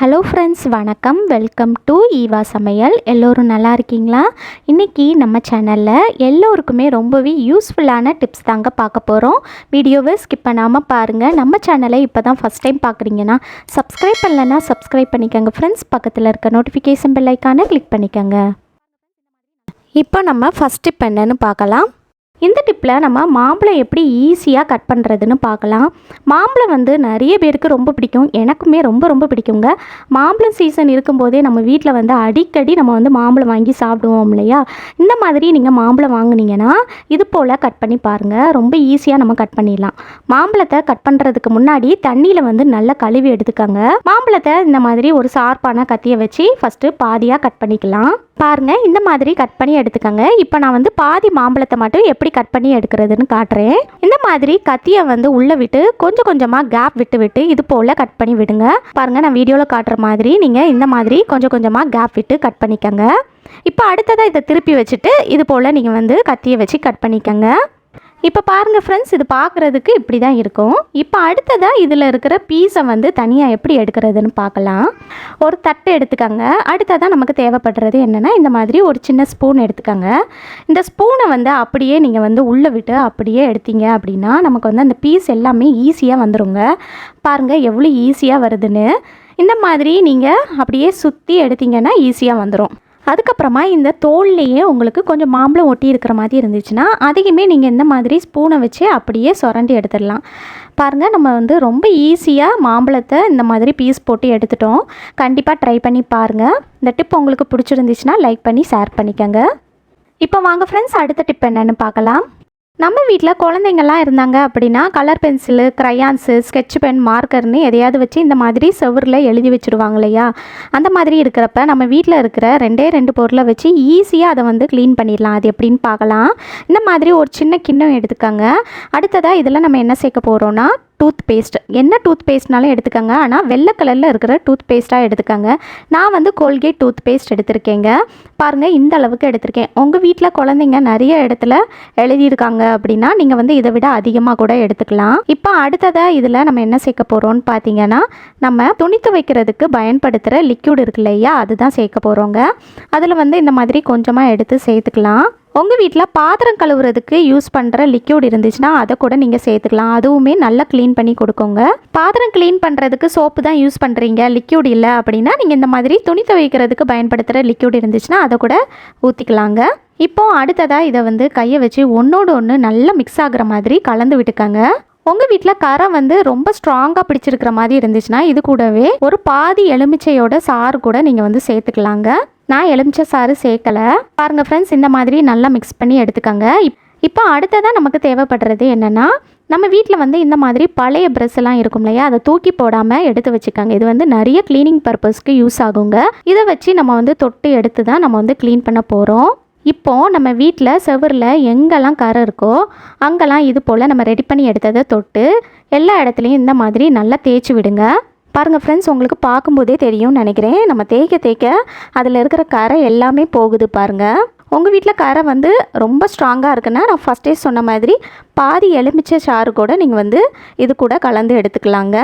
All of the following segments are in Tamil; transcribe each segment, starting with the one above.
ஹலோ ஃப்ரெண்ட்ஸ் வணக்கம். வெல்கம் டு ஈவா சமையல் எல்லோரும் நல்லா இருக்கீங்களா? இன்றைக்கி நம்ம சேனலில் எல்லோருக்குமே ரொம்பவே யூஸ்ஃபுல்லான டிப்ஸ் தாங்க பார்க்க போகிறோம் வீடியோவை ஸ்கிப் பண்ணாமல் பாருங்கள் நம்ம சேனலை இப்போ தான் ஃபஸ்ட் டைம் பார்க்குறீங்கன்னா சப்ஸ்கிரைப் பண்ணலைன்னா சப்ஸ்கிரைப் பண்ணிக்கோங்க ஃப்ரெண்ட்ஸ் பக்கத்தில் இருக்க நோட்டிஃபிகேஷன் பெல் ஐக்கானை கிளிக் பண்ணிக்கோங்க. இப்போ நம்ம ஃபஸ்ட் டிப் என்னன்னு பார்க்கலாம். இந்த டிப்பில் நம்ம மாம்பழம் எப்படி ஈஸியாக கட் பண்ணுறதுன்னு பார்க்கலாம். மாம்பழம் வந்து நிறைய பேருக்கு ரொம்ப பிடிக்கும். எனக்குமே ரொம்ப ரொம்ப பிடிக்குங்க. மாம்பழம் சீசன் இருக்கும்போதே நம்ம வீட்டில் வந்து அடிக்கடி நம்ம வந்து மாம்பழம் வாங்கி சாப்பிடுவோம் இல்லையா? இந்த மாதிரி நீங்கள் மாம்பழம் வாங்கினீங்கன்னா இது போல் கட் பண்ணி பாருங்கள் ரொம்ப ஈஸியாக நம்ம கட் பண்ணிடலாம். மாம்பழத்தை கட் பண்ணுறதுக்கு முன்னாடி தண்ணியில் வந்து நல்லா கழுவி எடுத்துக்கோங்க. மாம்பழத்தை இந்த மாதிரி ஒரு சார்பான கத்தியை வச்சு ஃபஸ்ட்டு பாதியாக கட் பண்ணிக்கலாம். பாருங்கள் இந்த மாதிரி கட் பண்ணி எடுத்துக்கோங்க. இப்போ நான் வந்து பாதி மாம்பழத்தை மட்டும் எப்படி கட் பண்ணி எடுக்கிறதுன்னு காட்டுறேன். இந்த மாதிரி கத்தியை வந்து உள்ளே விட்டு கொஞ்சம் கொஞ்சமாக கேப் விட்டு விட்டு இது போல் கட் பண்ணி விடுங்க. பாருங்கள் நான் வீடியோவில் காட்டுற மாதிரி நீங்கள் இந்த மாதிரி கொஞ்சம் கொஞ்சமாக கேப் விட்டு கட் பண்ணிக்கோங்க. இப்போ அடுத்ததாக இதை திருப்பி வச்சுட்டு இது போல் நீங்கள் வந்து கத்தியை வச்சு கட் பண்ணிக்கோங்க. இப்போ பாருங்கள் ஃப்ரெண்ட்ஸ் இது பார்க்குறதுக்கு இப்படி தான் இருக்கும். இப்போ அடுத்ததாக இதில் இருக்கிற பீஸை வந்து தனியாக எப்படி எடுக்கிறதுன்னு பார்க்கலாம் ஒரு தட்டு எடுத்துக்கோங்க. அடுத்ததாக நமக்கு தேவைப்படுறது என்னென்னா இந்த மாதிரி ஒரு சின்ன ஸ்பூன் எடுத்துக்கோங்க. இந்த ஸ்பூனை வந்து அப்படியே நீங்கள் வந்து உள்ளே விட்டு அப்படியே எடுத்தீங்க அப்படின்னா நமக்கு வந்து அந்த பீஸ் எல்லாமே ஈஸியாக வந்துடுங்க பாருங்கள் எவ்வளோ ஈஸியாக வருதுன்னு. இந்த மாதிரி நீங்கள் அப்படியே சுற்றி எடுத்தீங்கன்னா ஈஸியாக வந்துடும் அதுக்கப்புறமா இந்த தோல்லையே உங்களுக்கு கொஞ்சம் மாம்பழம் ஒட்டி இருக்கிற மாதிரி இருந்துச்சுன்னா அதையுமே நீங்கள் இந்த மாதிரி ஸ்பூனை வச்சு அப்படியே சுரண்டி எடுத்துடலாம். பாருங்கள் நம்ம வந்து ரொம்ப ஈஸியாக மாம்பழத்தை இந்த மாதிரி பீஸ் போட்டு எடுத்துட்டோம். கண்டிப்பாக ட்ரை பண்ணி பாருங்கள் இந்த டிப் உங்களுக்கு பிடிச்சிருந்துச்சுன்னா லைக் பண்ணி ஷேர் பண்ணிக்கோங்க. இப்போ வாங்க ஃப்ரெண்ட்ஸ் அடுத்த டிப் என்னென்னு பார்க்கலாம். நம்ம வீட்டில் குழந்தைங்கள்லாம் இருந்தாங்க அப்படின்னா colour pencil crayons sketch pen மார்க்கர்னு எதையாவது வச்சு இந்த மாதிரி செவரில் எழுதி வச்சுருவாங்க இல்லையா? அந்த மாதிரி இருக்கிறப்ப நம்ம வீட்டில் இருக்கிற ரெண்டே ரெண்டு பொருளை வச்சு ஈஸியாக அதை வந்து க்ளீன் பண்ணிடலாம். அது எப்படின்னு பார்க்கலாம். இந்த மாதிரி ஒரு சின்ன கிண்ணம் எடுத்துக்கோங்க. அடுத்ததாக இதில் நம்ம என்ன சேர்க்க போகிறோன்னா டூத் பேஸ்ட் என்ன டூத் பேஸ்ட்னாலும் எடுத்துக்கோங்க. ஆனால் வெள்ளை கலரில் இருக்கிற டூத் பேஸ்ட்டாக எடுத்துக்கோங்க. நான் வந்து கோல்கேட் டூத் பேஸ்ட் எடுத்திருக்கேங்க. பாருங்கள் இந்த அளவுக்கு எடுத்திருக்கேன். உங்கள் வீட்டில் குழந்தைங்க நிறைய இடத்துல எழுதியிருக்காங்க அப்படின்னா நீங்கள் வந்து இதை விட அதிகமாக கூட எடுத்துக்கலாம். இப்போ அடுத்ததாக இதில் நம்ம என்ன சேர்க்க போகிறோம்னு பார்த்தீங்கன்னா நம்ம துணி துவைக்கிறதுக்கு பயன்படுத்துகிற லிக்யூட் இருக்கு இல்லையா? அதுதான் சேர்க்க போகிறோங்க அதில் வந்து இந்த மாதிரி கொஞ்சமாக எடுத்து சேர்த்துக்கலாம். உங்கள் வீட்டில் பாத்திரம் கழுவுறதுக்கு யூஸ் பண்ணுற லிக்யூட் இருந்துச்சுன்னா அதை கூட நீங்கள் சேர்த்துக்கலாம். அதுவுமே நல்லா க்ளீன் பண்ணி கொடுக்குங்க. பாத்திரம் க்ளீன் பண்ணுறதுக்கு சோப்பு தான் யூஸ் பண்ணுறீங்க லிக்யூட் இல்லை அப்படின்னா நீங்கள் இந்த மாதிரி துணி துவைக்கிறதுக்கு பயன்படுத்துகிற லிக்யூட் இருந்துச்சுன்னா அதை கூட ஊற்றிக்கலாங்க இப்போ அடுத்ததாக இதை வந்து கையை வச்சு ஒன்றோடு ஒன்று நல்லா மிக்ஸ் ஆகுற மாதிரி கலந்து விட்டுக்கங்க. உங்கள் வீட்டில் கரை வந்து ரொம்ப ஸ்ட்ராங்காக பிடிச்சிருக்கிற மாதிரி இருந்துச்சுன்னா இது கூடவே ஒரு பாதி எலுமிச்சையோட சாறு கூட நீங்கள் வந்து சேர்த்துக்கலாங்க. நான் எலுமிச்சை சாறு சேர்க்கலை. பாருங்கள் ஃப்ரெண்ட்ஸ் இந்த மாதிரி நல்லா மிக்ஸ் பண்ணி எடுத்துக்கோங்க. இப் இப்போ அடுத்ததாக நமக்கு தேவைப்படுறது என்னென்னா நம்ம வீட்டில் வந்து இந்த மாதிரி பழைய ப்ரெஸ்ஸெல்லாம் இருக்கும் இல்லையா அதை தூக்கி போடாமல் எடுத்து வச்சுக்கோங்க. இது வந்து நிறைய க்ளீனிங் பர்பஸ்க்கு யூஸ் ஆகுங்க. இதை வச்சு நம்ம வந்து தொட்டு எடுத்து தான் நம்ம வந்து க்ளீன் பண்ண போகிறோம் இப்போது நம்ம வீட்டில் செவரில் எங்கெல்லாம் கரை இருக்கோ அங்கெல்லாம் இது போல் நம்ம ரெடி பண்ணி எடுத்ததை தொட்டு எல்லா இடத்துலையும் இந்த மாதிரி நல்லா தேய்ச்சி விடுங்க. பாருங்கள் ஃப்ரெண்ட்ஸ் உங்களுக்கு பார்க்கும்போதே தெரியும்னு நினைக்கிறேன். நம்ம தேய்க்க தேய்க்க அதில் இருக்கிற கரை எல்லாமே போகுது பாருங்கள் உங்கள் வீட்டில் கரை வந்து ரொம்ப ஸ்ட்ராங்காக இருக்குன்னா நான் ஃபஸ்ட்டே சொன்ன மாதிரி பாதி எலுமிச்சை சாறு கூட நீங்கள் வந்து இது கூட கலந்து எடுத்துக்கலாங்க.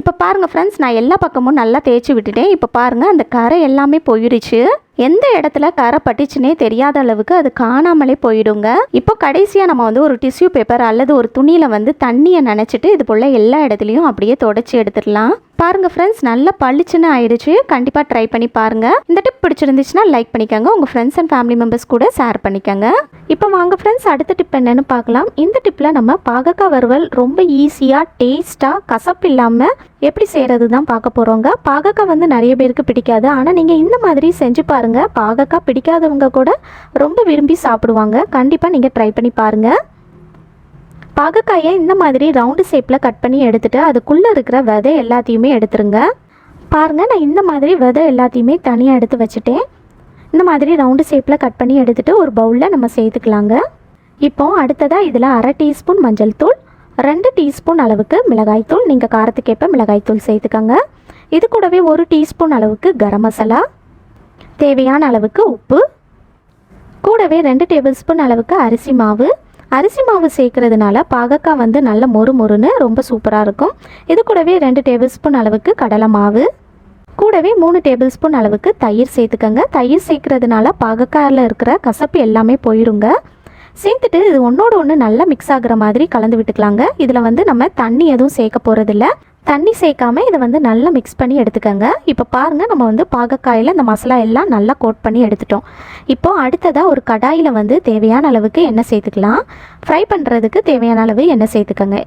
இப்போ பாருங்கள் ஃப்ரெண்ட்ஸ் நான் எல்லா பக்கமும் நல்லா தேய்ச்சி விட்டுட்டேன். இப்போ பாருங்கள் அந்த கரை எல்லாமே போயிடுச்சு எந்த இடத்துல கரை பட்டுச்சுன்னே தெரியாத அளவுக்கு அது காணாமலே போயிடுங்க. இப்போ கடைசியாக நம்ம வந்து ஒரு டிஷ்யூ பேப்பர் அல்லது ஒரு துணியில் வந்து தண்ணியை நினச்சிட்டு இது போல் எல்லா இடத்துலையும் அப்படியே தொடச்சி எடுத்துடலாம். பாருங்கள் ஃப்ரெண்ட்ஸ் நல்லா பளிச்சுன்னு ஆயிடுச்சு. கண்டிப்பாக ட்ரை பண்ணி பாருங்கள் இந்த டிப் பிடிச்சிருந்துச்சுன்னா லைக் பண்ணிக்கோங்க. உங்கள் ஃப்ரெண்ட்ஸ் அண்ட் ஃபேமிலி மெம்பர்ஸ் கூட ஷேர் பண்ணிக்கோங்க. இப்போ வாங்க ஃப்ரெண்ட்ஸ் அடுத்த டிப் என்னென்னு பார்க்கலாம். இந்த டிப்பில் நம்ம பாகக்காய் வறுவல் ரொம்ப ஈஸியாக டேஸ்ட்டாக கசப்பு இல்லாமல் எப்படி செய்கிறது தான் பார்க்க போகிறோங்க பாகக்காய் வந்து நிறைய பேருக்கு பிடிக்காது. ஆனால் நீங்கள் இந்த மாதிரி செஞ்சு பாருங்கள் பாகக்காய் பிடிக்காதவங்க கூட ரொம்ப விரும்பி சாப்பிடுவாங்க. கண்டிப்பாக நீங்கள் ட்ரை பண்ணி பாருங்கள் பாகக்காயை இந்த மாதிரி ரவுண்டு ஷேப்பில் கட் பண்ணி எடுத்துகிட்டு அதுக்குள்ளே இருக்கிற விதை எல்லாத்தையுமே எடுத்துருங்க. பாருங்கள் நான் இந்த மாதிரி விதை எல்லாத்தையுமே தனியாக எடுத்து வச்சுட்டேன். இந்த மாதிரி ரவுண்டு ஷேப்பில் கட் பண்ணி எடுத்துகிட்டு ஒரு பவுலில் நம்ம சேர்த்துக்கலாங்க. இப்போ அடுத்ததாக இதில் அரை டீஸ்பூன் மஞ்சள் தூள் ரெண்டு டீஸ்பூன் அளவுக்கு மிளகாய்த்தூள் நீங்கள் காரத்துக்கேற்ப மிளகாய்த்தூள் சேர்த்துக்கோங்க. இது கூடவே ஒரு டீஸ்பூன் அளவுக்கு கரம் மசாலா தேவையான அளவுக்கு உப்பு கூடவே ரெண்டு டேபிள் ஸ்பூன் அளவுக்கு அரிசி மாவு அரிசி மாவு சேர்க்கறதுனால பாகக்காய் வந்து நல்ல மொறு மொறுன்னு ரொம்ப சூப்பராக இருக்கும். இது கூடவே ரெண்டு டேபிள் ஸ்பூன் அளவுக்கு கடலை மாவு. கூடவே மூணு டேபிள் ஸ்பூன் அளவுக்கு தயிர் சேர்த்துக்கங்க. தயிர் சேர்க்கறதுனால பாகக்காயில் இருக்கிற கசப்பு எல்லாமே போயிடுங்க சேர்த்துட்டு இது ஒன்றோட ஒன்று நல்லா மிக்ஸ் ஆகுற மாதிரி கலந்து விட்டுக்கலாங்க. இதில் வந்து நம்ம தண்ணி எதுவும் சேர்க்க போகிறதில்ல தண்ணி சேர்க்காம இதை வந்து நல்லா மிக்ஸ் பண்ணி எடுத்துக்கோங்க. இப்போ பாருங்கள் நம்ம வந்து பாகக்காயில் இந்த மசாலா எல்லாம் நல்லா கோட் பண்ணி எடுத்துட்டோம். இப்போது அடுத்ததாக ஒரு கடாயில் வந்து தேவையான அளவுக்கு எண்ணெய் சேர்த்துக்கலாம். ஃப்ரை பண்ணுறதுக்கு தேவையான அளவு எண்ணெய் சேர்த்துக்கோங்க.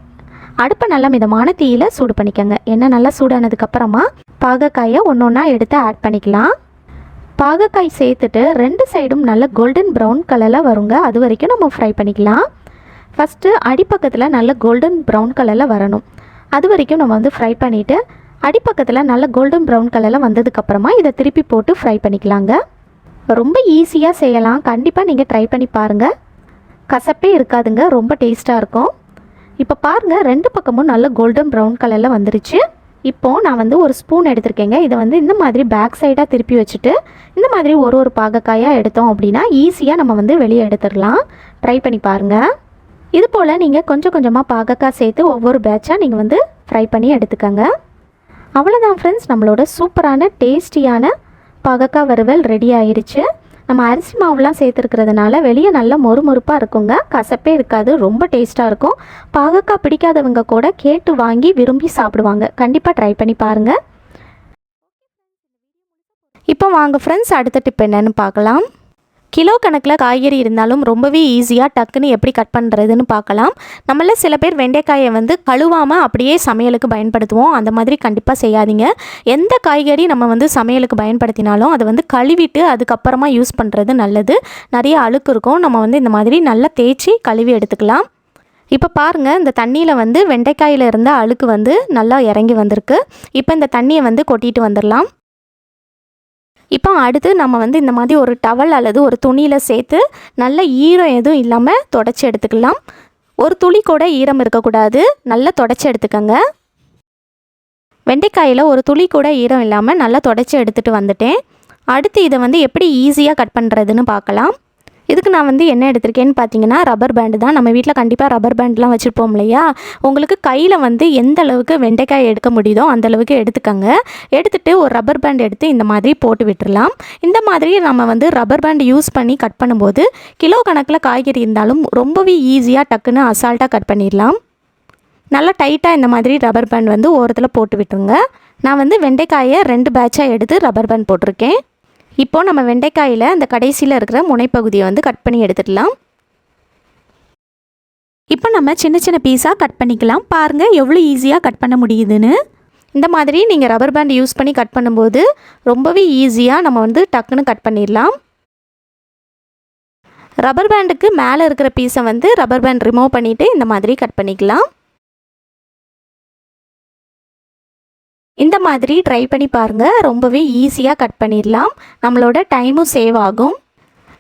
அடுப்பை நல்லா மிதமான தீயில் சூடு பண்ணிக்கோங்க. எண்ணெய் நல்லா சூடானதுக்கப்புறமா பாகக்காயை ஒன்று ஒன்றா எடுத்து ஆட் பண்ணிக்கலாம். பாகக்காய் சேர்த்துட்டு ரெண்டு சைடும் நல்ல கோல்டன் ப்ரௌன் கலரில் வருங்க. அது வரைக்கும் நம்ம ஃப்ரை பண்ணிக்கலாம். ஃபஸ்ட்டு அடிப்பக்கத்தில் நல்ல கோல்டன் ப்ரௌன் கலரில் வரணும். அது வரைக்கும் நம்ம வந்து ஃப்ரை பண்ணிவிட்டு அடிப்பக்கத்தில் நல்ல கோல்டன் ப்ரௌன் கலரில் வந்ததுக்கப்புறமா இதை திருப்பி போட்டு ஃப்ரை பண்ணிக்கலாங்க. ரொம்ப ஈஸியாக செய்யலாம். கண்டிப்பாக நீங்கள் ட்ரை பண்ணி பாருங்கள் கசப்பே இருக்காதுங்க. ரொம்ப டேஸ்ட்டாக இருக்கும். இப்போ பாருங்கள் ரெண்டு பக்கமும் நல்ல கோல்டன் ப்ரௌன் கலரில் வந்துருச்சு. இப்போது நான் வந்து ஒரு ஸ்பூன் எடுத்திருக்கேங்க. இதை வந்து இந்த மாதிரி பேக் சைடாக திருப்பி வச்சுட்டு இந்த மாதிரி ஒரு ஒரு பாகக்காயாக எடுத்தோம் அப்படின்னா ஈஸியாக நம்ம வந்து வெளியே எடுத்துடலாம். ட்ரை பண்ணி பாருங்கள் இது போல் நீங்கள் கொஞ்சம் கொஞ்சமாக பாகக்காய் சேர்த்து ஒவ்வொரு பேட்சாக நீங்கள் வந்து ஃப்ரை பண்ணி எடுத்துக்கோங்க. அவ்வளோதான் ஃப்ரெண்ட்ஸ் நம்மளோட சூப்பரான டேஸ்டியான பாகக்காய் வறுவல் ரெடி ஆயிருச்சு. நம்ம அரிசி மாவுலாம் சேர்த்துருக்கிறதுனால வெளியே நல்லா மொறுமொறுப்பாக இருக்குங்க. கசப்பே இருக்காது ரொம்ப டேஸ்ட்டாக இருக்கும். பாகக்காய் பிடிக்காதவங்க கூட கேட்டு வாங்கி விரும்பி சாப்பிடுவாங்க. கண்டிப்பாக ட்ரை பண்ணி பாருங்கள் இப்போ வாங்க ஃப்ரெண்ட்ஸ் அடுத்த டிப் என்னென்னு பார்க்கலாம். கிலோ கணக்கில் காய்கறி இருந்தாலும் ரொம்பவே ஈஸியாக டக்குன்னு எப்படி கட் பண்ணுறதுன்னு பார்க்கலாம். நம்மள சில பேர் வெண்டைக்காயை வந்து கழுவாமல் அப்படியே சமையலுக்கு பயன்படுத்துவோம். அந்த மாதிரி கண்டிப்பாக செய்யாதீங்க. எந்த காய்கறி நம்ம வந்து சமையலுக்கு பயன்படுத்தினாலும் அதை வந்து கழுவிட்டு அதுக்கப்புறமா யூஸ் பண்ணுறது நல்லது. நிறைய அழுக்கு இருக்கும். நம்ம வந்து இந்த மாதிரி நல்லா தேய்ச்சி கழுவி எடுத்துக்கலாம். இப்போ பாருங்கள் இந்த தண்ணியில் வந்து வெண்டைக்காயில் இருந்த அழுக்கு வந்து நல்லா இறங்கி வந்திருக்கு. இப்போ இந்த தண்ணியை வந்து கொட்டிட்டு வந்துடலாம் இப்போ அடுத்து நம்ம வந்து இந்த மாதிரி ஒரு டவல் அல்லது ஒரு துணியில் சேர்த்து நல்ல ஈரம் எதுவும் இல்லாமல் தொடச்சி எடுத்துக்கலாம். ஒரு துளி கூட ஈரம் இருக்கக்கூடாது. நல்லா தொடச்சி எடுத்துக்கோங்க. வெண்டைக்காயில் ஒரு துளி கூட ஈரம் இல்லாமல் நல்லா தொடச்சி எடுத்துகிட்டு வந்துட்டேன். அடுத்து இதை வந்து எப்படி ஈஸியாக கட் பண்ணுறதுன்னு பார்க்கலாம். இதுக்கு நான் வந்து என்ன எடுத்திருக்கேன்னு பார்த்தீங்கன்னா ரப்பர் பேண்டு தான். நம்ம வீட்டில் கண்டிப்பாக ரப்பர் பேண்ட்லாம் வச்சுருப்போம் இல்லையா? உங்களுக்கு கையில் வந்து எந்த அளவுக்கு வெண்டைக்காய் எடுக்க முடியுதோ அந்த அளவுக்கு எடுத்துக்கோங்க. எடுத்துகிட்டு ஒரு ரப்பர் பேண்ட் எடுத்து இந்த மாதிரி போட்டு விட்டுறலாம். இந்த மாதிரி நம்ம வந்து ரப்பர் பேண்ட் யூஸ் பண்ணி கட் பண்ணும்போது கிலோ கணக்கில் காய்கறி இருந்தாலும் ரொம்பவே ஈஸியாக டக்குன்னு அசால்ட்டாக கட் பண்ணிடலாம். நல்லா டைட்டாக இந்த மாதிரி ரப்பர் பேண்ட் வந்து ஓரத்தில் போட்டு விட்டுருங்க. நான் வந்து வெண்டைக்காயை ரெண்டு பேட்சாக எடுத்து ரப்பர் பேண்ட் போட்டிருக்கேன். இப்போ நம்ம வெண்டைக்காயில் அந்த கடைசியில் இருக்கிற முனைப்பகுதியை வந்து கட் பண்ணி எடுத்துடலாம். இப்போ நம்ம சின்ன சின்ன பீஸாக கட் பண்ணிக்கலாம். பாருங்கள் எவ்வளோ ஈஸியாக கட் பண்ண முடியுதுன்னு. இந்த மாதிரி நீங்கள் ரப்பர் பேண்ட் யூஸ் பண்ணி கட் பண்ணும்போது ரொம்பவே ஈஸியாக நம்ம வந்து டக்குன்னு கட் பண்ணிடலாம். ரப்பர் பேண்டுக்கு மேலே இருக்கிற பீஸை வந்து ரப்பர் பேண்ட் ரிமூவ் பண்ணிவிட்டு இந்த மாதிரி கட் பண்ணிக்கலாம். இந்த மாதிரி ட்ரை பண்ணி பாருங்கள் ரொம்பவே ஈஸியாக கட் பண்ணிடலாம். நம்மளோட டைமும் சேவ் ஆகும்.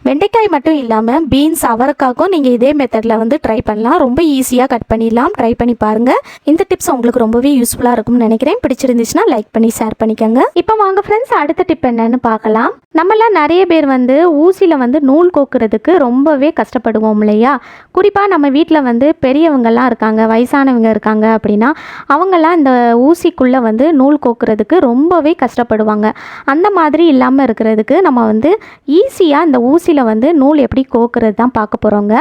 வெண்டைக்காய் மட்டும் இல்லாமல் பீன்ஸ் அவரைக்காக்கும் நீங்கள் இதே மெத்தடில் வந்து ட்ரை பண்ணலாம். ரொம்ப ஈஸியாக கட் பண்ணிடலாம். ட்ரை பண்ணி பாருங்கள் இந்த டிப்ஸ் உங்களுக்கு ரொம்பவே யூஸ்ஃபுல்லாக இருக்கும்னு நினைக்கிறேன். பிடிச்சிருந்துச்சுன்னா லைக் பண்ணி ஷேர் பண்ணிக்கோங்க. இப்போ வாங்க ஃப்ரெண்ட்ஸ் அடுத்த டிப் என்னன்னு பார்க்கலாம். நம்மளாம் நிறைய பேர் வந்து ஊசியில் வந்து நூல் கோக்குறதுக்கு ரொம்பவே கஷ்டப்படுவோம் இல்லையா? குறிப்பாக நம்ம வீட்டில் வந்து பெரியவங்கள்லாம் இருக்காங்க வயசானவங்க இருக்காங்க அப்படின்னா அவங்கெல்லாம் இந்த ஊசிக்குள்ளே வந்து நூல் கோக்குறதுக்கு ரொம்பவே கஷ்டப்படுவாங்க. அந்த மாதிரி இல்லாமல் இருக்கிறதுக்கு நம்ம வந்து ஈஸியாக இந்த ஊசியில் வந்து நூல் எப்படி கோக்குறது தான் பார்க்க போகிறோங்க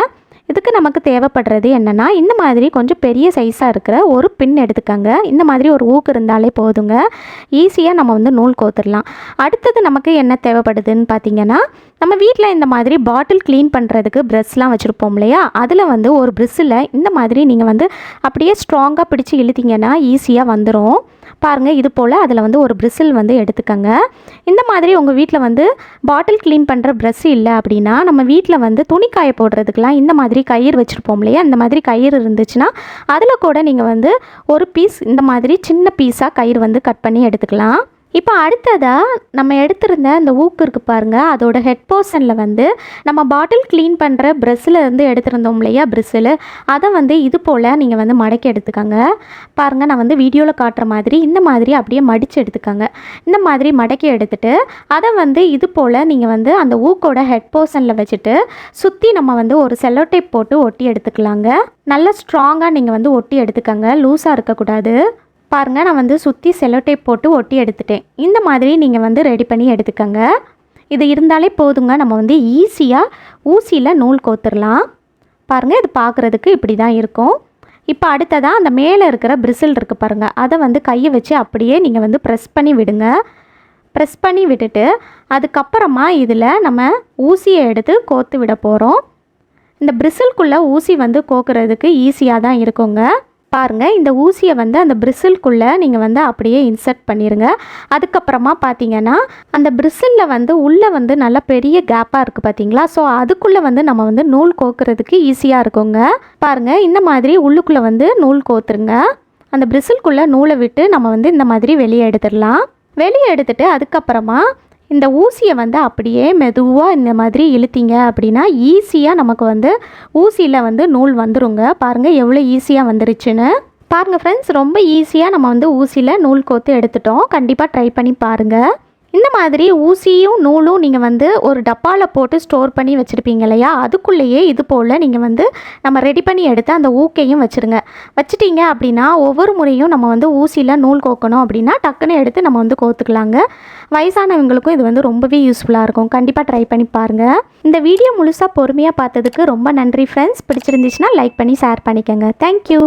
இதுக்கு நமக்கு தேவைப்படுறது என்னென்னா இந்த மாதிரி கொஞ்சம் பெரிய சைஸாக இருக்கிற ஒரு பின் எடுத்துக்கோங்க. இந்த மாதிரி ஒரு ஊக்கு இருந்தாலே போதுங்க. ஈஸியாக நம்ம வந்து நூல் கோத்துடலாம் அடுத்தது நமக்கு என்ன தேவைப்படுதுன்னு பார்த்தீங்கன்னா நம்ம வீட்டில் இந்த மாதிரி பாட்டில் க்ளீன் பண்ணுறதுக்கு ப்ரெஷ்லாம் வச்சுருப்போம் இல்லையா? அதில் வந்து ஒரு ப்ரெஷ்ஷில் இந்த மாதிரி நீங்கள் வந்து அப்படியே ஸ்ட்ராங்காக பிடிச்சி இழுத்தீங்கன்னா ஈஸியாக வந்துடும் பாருங்கள் இது போல் அதில் வந்து ஒரு பிரிசில் வந்து எடுத்துக்கோங்க. இந்த மாதிரி உங்கள் வீட்டில் வந்து பாட்டில் க்ளீன் பண்ணுற ப்ரெஷ் இல்லை அப்படின்னா நம்ம வீட்டில் வந்து துணி காய போடுறதுக்கெலாம் இந்த மாதிரி கயிறு வச்சுருப்போம் இல்லையா? இந்த மாதிரி கயிறு இருந்துச்சுன்னா அதில் கூட நீங்கள் வந்து ஒரு பீஸ் இந்த மாதிரி சின்ன பீஸாக கயிறு வந்து கட் பண்ணி எடுத்துக்கலாம். இப்போ அடுத்ததாக நம்ம எடுத்திருந்த அந்த ஊக்கு இருக்குது பாருங்கள் அதோட ஹெட் போர்ஷனில் வந்து நம்ம பாட்டில் க்ளீன் பண்ணுற ப்ரெஸ்ஸில் இருந்து எடுத்திருந்தோம் இல்லையா ப்ரெஸ்ஸில் அதை வந்து இது போல் நீங்கள் வந்து மடக்கி எடுத்துக்கோங்க. பாருங்கள் நான் வந்து வீடியோவில் காட்டுற மாதிரி இந்த மாதிரி அப்படியே மடித்து எடுத்துக்கோங்க. இந்த மாதிரி மடக்கி எடுத்துட்டு அதை வந்து இது போல் நீங்கள் வந்து அந்த ஊக்கோட ஹெட் போர்ஷனில் வச்சுட்டு சுற்றி நம்ம வந்து ஒரு செல்லோ டேப் போட்டு ஒட்டி எடுத்துக்கலாங்க. நல்லா ஸ்ட்ராங்காக நீங்கள் வந்து ஒட்டி எடுத்துக்கோங்க. லூஸாக இருக்கக்கூடாது. பாருங்கள் நான் வந்து சுற்றி செலோடேப் போட்டு ஒட்டி எடுத்துட்டேன். இந்த மாதிரி நீங்கள் வந்து ரெடி பண்ணி எடுத்துக்கோங்க. இது இருந்தாலே போதுங்க நம்ம வந்து ஈஸியாக ஊசியில் நூல் கோத்துடலாம் பாருங்கள் இது பார்க்குறதுக்கு இப்படி தான் இருக்கும். இப்போ அடுத்ததாக அந்த மேலே இருக்கிற பிரிசில் இருக்குது பாருங்கள் அதை வந்து கையை வச்சு அப்படியே நீங்கள் வந்து ப்ரெஸ் பண்ணி விடுங்க. ப்ரெஸ் பண்ணி விட்டுட்டு அதுக்கப்புறமா இதில் நம்ம ஊசியை எடுத்து கோத்து விட போகிறோம் இந்த பிரிசில்குள்ளே ஊசி வந்து கோக்குறதுக்கு ஈஸியாக தான் இருக்குங்க. பாருங்கள் இந்த ஊசியை வந்து அந்த பிரிசில்குள்ளே நீங்கள் வந்து அப்படியே இன்சர்ட் பண்ணிடுங்க அதுக்கப்புறமா பார்த்தீங்கன்னா அந்த பிரிசிலில் வந்து உள்ளே வந்து நல்ல பெரிய கேப்பாக இருக்குது பார்த்தீங்களா ஸோ அதுக்குள்ளே வந்து நம்ம வந்து நூல் கோக்குறதுக்கு ஈஸியாக இருக்குங்க. பாருங்கள் இந்த மாதிரி உள்ளுக்குள்ளே வந்து நூல் கோத்துருங்க. அந்த பிரிசில்குள்ளே நூலை விட்டு நம்ம வந்து இந்த மாதிரி வெளியே எடுத்துடலாம். வெளியே எடுத்துகிட்டு அதுக்கப்புறமா இந்த ஊசியை வந்து அப்படியே மெதுவாக இந்த மாதிரி இழுத்திங்க அப்படின்னா ஈஸியாக நமக்கு வந்து ஊசியில் வந்து நூல் வந்துருங்க. பாருங்கள் எவ்வளோ ஈஸியாக வந்துருச்சுன்னு. பாருங்கள் ஃப்ரெண்ட்ஸ் ரொம்ப ஈஸியாக நம்ம வந்து ஊசியில் நூல் கோத்து எடுத்துட்டோம். கண்டிப்பாக ட்ரை பண்ணி பாருங்கள் இந்த மாதிரி ஊசியும் நூலும் நீங்கள் வந்து ஒரு டப்பாவில் போட்டு ஸ்டோர் பண்ணி வச்சுருப்பீங்க இல்லையா? அதுக்குள்ளேயே இது போல் நீங்கள் வந்து நம்ம ரெடி பண்ணி எடுத்து அந்த ஊக்கையும் வச்சுருங்க. வச்சுட்டீங்க அப்படின்னா ஒவ்வொரு முறையும் நம்ம வந்து ஊசியில் நூல் கோக்கணும் அப்படின்னா டக்குன்னு எடுத்து நம்ம வந்து கோத்துக்கலாங்க. வயசானவங்களுக்கும் இது வந்து ரொம்பவே யூஸ்ஃபுல்லாக இருக்கும். கண்டிப்பாக ட்ரை பண்ணி பாருங்கள் இந்த வீடியோ முழுசாக பொறுமையாக பார்த்ததுக்கு ரொம்ப நன்றி ஃப்ரெண்ட்ஸ் பிடிச்சிருந்துச்சுன்னா லைக் பண்ணி ஷேர் பண்ணிக்கோங்க. தேங்க்யூ